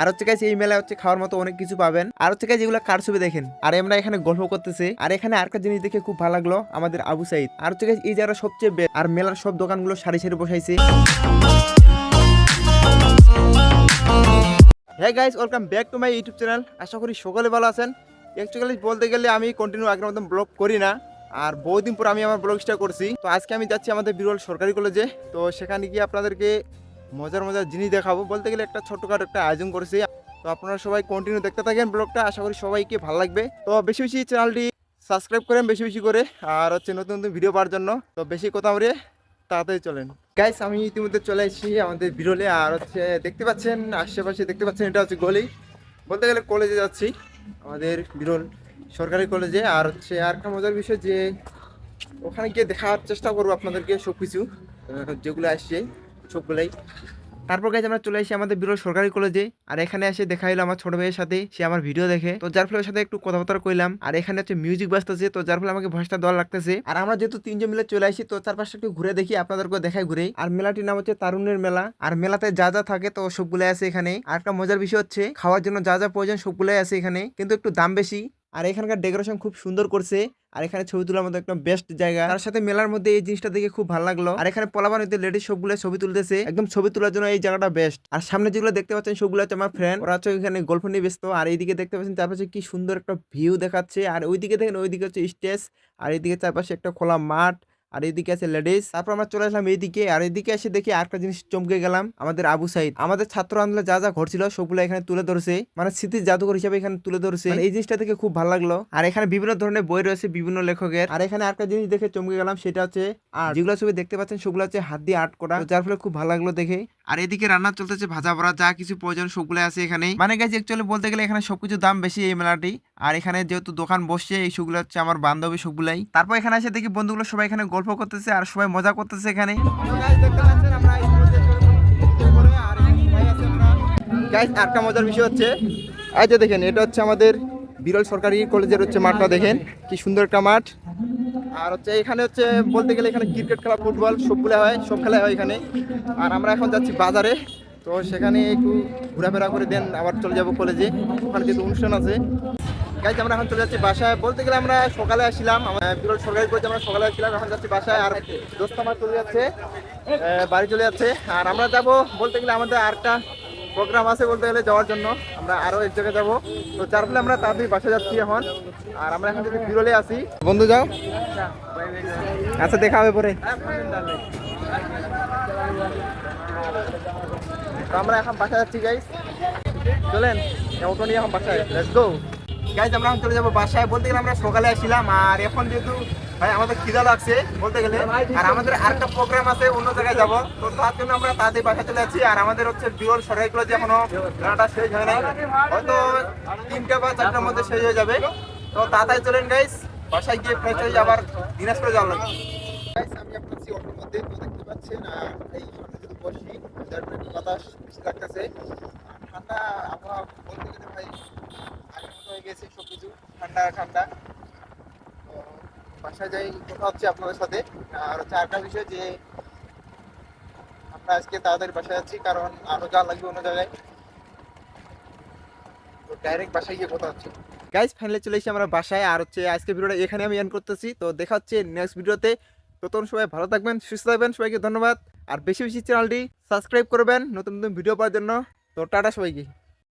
আর হচ্ছে গাইস এই মেলায় হচ্ছে খাওয়ার মতো অনেক কিছু পাবেন। আর হচ্ছে গাইস এগুলো কার ছবি দেখেন? আর আমরা এখানে গল্প করতেছি। আর এখানে আরেকটা জিনিস দেখে খুব ভালো লাগল, আমাদের আবু সাইদ। আর হচ্ছে গাইস এই জায়গাটা সবচেয়ে বেস্ট আর মেলার সব দোকানগুলো সারি সারি বসাইছে। হ্যাঁ guys welcome back to my YouTube channel আশা করি সকলে ভালো আছেন। অ্যাকচুয়ালি বলতে গেলে আমি কন্টিনিউ আগের মতন ব্লগ করি না। আর বহুদিন পর আমি আমার ব্লগ স্টার্ট করছি। তো আজকে আমি যাচ্ছি আমাদের বিরল সরকারি কলেজে তো সেখানে গিয়ে আপনাদেরকে মজার মজার জিনিস দেখাবো। বলতে গেলে একটা ছোটখাটো একটা আয়োজন করেছি। তো আপনারা সবাই কন্টিনিউ দেখতে থাকেন ব্লগটা। আশা করি সবাইকে ভালো লাগবে। তো বেশি বেশি চ্যানেলটি সাবস্ক্রাইব করেন, বেশি বেশি করে। আর হচ্ছে নতুন নতুন ভিডিও পাওয়ার জন্য। তো বেশি কথা বলে তাড়াতাড়ি চলেন। গাইস আমি ইতিমধ্যে চলে এসেছি আমাদের বিরলে। আর হচ্ছে দেখতে পাচ্ছেন, আশেপাশে দেখতে পাচ্ছেন, এটা হচ্ছে গলি। বলতে গেলে কলেজে যাচ্ছি, আমাদের বিরল সরকারি কলেজে আর হচ্ছে আর একটা মজার বিষয় যে, ওখানে গিয়ে দেখার চেষ্টা করব আপনাদেরকে সব কিছু যেগুলো আসছে। সবগুলাই তারপর গাইজ আমরা চলে আসি আমাদের বিরল সরকারি কলেজে আর এখানে এসে দেখা হলো আমার ছোট ভাইয়ের সাথে, সে আমার ভিডিও দেখে। তো যার ফলে সাথে একটু কথাবার্তা কইলাম। আর এখানে হচ্ছে মিউজিক বাজতেছে, তো যার ফলে আমাকে ভয়েসটা দেওয়া লাগতেছে। আর আমরা যেহেতু তিনজন মিলে চলে আসি, তো চারপাশটা একটু ঘুরে দেখি আপনাদেরকে দেখাই ঘুরে। আর মেলাটির নাম হচ্ছে তারুণের মেলা। আর মেলাতে যা যা থাকে তো সবগুলো আছে এখানে। আর একটা মজার বিষয় হচ্ছে, খাওয়ার জন্য যা যা প্রয়োজন সবগুলোই আছে এখানে। কিন্তু একটু দাম বেশি। আর এখানকার ডেকোরেশন খুব সুন্দর করছে। আর এখানে ছবি তোলার মধ্যে একদম বেস্ট জায়গা। তার সাথে মেলার মধ্যে এই জিনিসটা দেখে খুব ভালো লাগল। আর এখানে পলাবানিতে লেডিস সবগুলো ছবি তুলতেছে। একদম ছবি তোলার জন্য এই জায়গাটা বেস্ট আর সামনে যেগুলো দেখতে পাচ্ছেন, সবগুলো হচ্ছে আমার ফ্রেন্ড ওরা হচ্ছে এখানে গল্প নিয়ে ব্যস্ত। আর এইদিকে দেখতে পাচ্ছেন চারপাশে কি সুন্দর একটা ভিউ দেখাচ্ছে। আর ওইদিকে দেখেন, ওইদিকে হচ্ছে স্টেজ আর এইদিকে চারপাশে একটা খোলা মাঠ। আর এদিকে আছে লেডিস। তারপর আমরা চলে আসলাম এইদিকে। আর এদিকে এসে দেখি আরেকটা জিনিস চমকে গেলাম, আমাদের আবু সাইদ। আমাদের ছাত্র আন্দোলনে যা যা ঘটছিল সবগুলো এখানে তুলে ধরেছে। মানে স্মৃতির জাদুঘর হিসাবে এখানে তুলে ধরেছে। মানে এই জিনিসটা দেখে খুব ভালো লাগল। আর এখানে বিভিন্ন ধরনের বই রয়েছে বিভিন্ন লেখকের। আর এখানে আরেকটা জিনিস দেখে চমকে গেলাম, সেটা হচ্ছে আর যেগুলো ছবি দেখতে পাচ্ছেন, সেগুলো হচ্ছে হাত দিয়ে আর্ট করা। যার ফলে খুব ভালো লাগল দেখে। আর এদিকে রান্না চলতেছে, ভাজা ভরা, যা কিছু প্রয়োজন সবগুলো আছে এখানে। মানে গাছ অ্যাকচুয়ালি বলতে গেলে এখানে সবকিছু দাম বেশি এই মেলাটি। আর এখানে যেহেতু দোকান বসছে, এই সবগুলো হচ্ছে আমার বান্ধবী সবগুলাই। তারপর এখানে এসে দেখি বন্ধুগুলো সবাই এখানে গল্প করতেছে আর সবাই মজা করতেছে এখানে। একটা মজার বিষয় হচ্ছে দেখেন, এটা হচ্ছে আমাদের বিরল সরকারি কলেজের হচ্ছে মাঠটা দেখেন। কি সুন্দর একটা মাঠ। আর হচ্ছে এখানে হচ্ছে বলতে গেলে এখানে ক্রিকেট খেলা, ফুটবল সবগুলো হয়, সব খেলা হয় এখানে। আর আমরা এখন যাচ্ছি বাজারে। তো সেখানে একটু ঘোরাফেরা করে দেন, আবার চলে যাব কলেজে ওখানে যেহেতু অনুষ্ঠান আছে। গাইজ আমরা এখন চলে যাচ্ছি বাসায়। বলতে গেলে আমরা সকালে আসছিলাম। আমার বিরল সরকারি কলেজে আমরা সকালে আসছিলাম। এখন যাচ্ছি বাসায়। আর দোস্ত আমার চলে যাচ্ছে বাড়ি চলে যাচ্ছে। আর আমরা যাব বলতে গেলে আমাদের আরেকটা প্রোগ্রাম আছে বলতে গেলে যাওয়ার জন্য। আমরা আরও এক জায়গায় যাব। তো যার ফলে আমরা তাড়াতাড়ি বাসা যাচ্ছি এখন। আর আমরা এখন যদি বিরলে আসি। বন্ধু যাও। আচ্ছা দেখা হবে পরে। তো আমরা এখন বাসা যাচ্ছি গাইস চলেন অটো নিয়ে এখন বাসায়। লেটস গো গাইজ আমরা এখন চলে যাব বাসায়। বলতে গেলে আমরা সকালে আসছিলাম আর এখন যেহেতু ভাই আমাদের খিদা লাগছে বলতে গেলে। আর আমাদের আরেকটা প্রোগ্রাম আছে অন্য জায়গায় যাব। তো তার জন্য আমরা তাড়াতাড়ি বাসায় চলে যাচ্ছি। আর আমাদের হচ্ছে বিরল সরকারি কলেজে এখনও খেলাটা শেষ হয় নাই। হয়তো তিনটা বা চারটার মধ্যে শেষ হয়ে যাবে। তো তাড়াতাড়ি চলেন গাইস বাসায় গিয়ে ফ্রেশ হয়ে আবার দিনাজপুরে যাওয়া লাগবে গাইস আমি আপনার অটোর মধ্যে তো দেখতে পাচ্ছেন আর এই সামনে যদি বসি যার বাতাস লাগতেছে। ঠান্ডা আবহাওয়া বলতে গেলে ভাই আগের মতো হয়ে গেছে সব কিছু ঠান্ডা ঠান্ডা। বাসায় যাই, কথা হচ্ছে আপনাদের সাথে। আর হচ্ছে আরেকটা বিষয় যে, আমরা আজকে তাড়াতাড়ি বাসায় যাচ্ছি, কারণ আরও যা লাগবে অন্য জায়গায়। ডাইরেক্ট বাসায় গিয়ে কথা হচ্ছে। গাইজ ফাইনালি চলে এসেছি আমরা বাসায়। আর হচ্ছে আজকে ভিডিওটা এখানে আমি এন্ড করতেছি। তো দেখা হচ্ছে নেক্সট ভিডিওতে ততক্ষণ সবাই ভালো থাকবেন, সুস্থ থাকবেন, সবাইকে ধন্যবাদ। আর বেশি বেশি চ্যানেলটি সাবস্ক্রাইব করবেন, নতুন নতুন ভিডিও পাওয়ার জন্য। তো টাটা সবাইকে।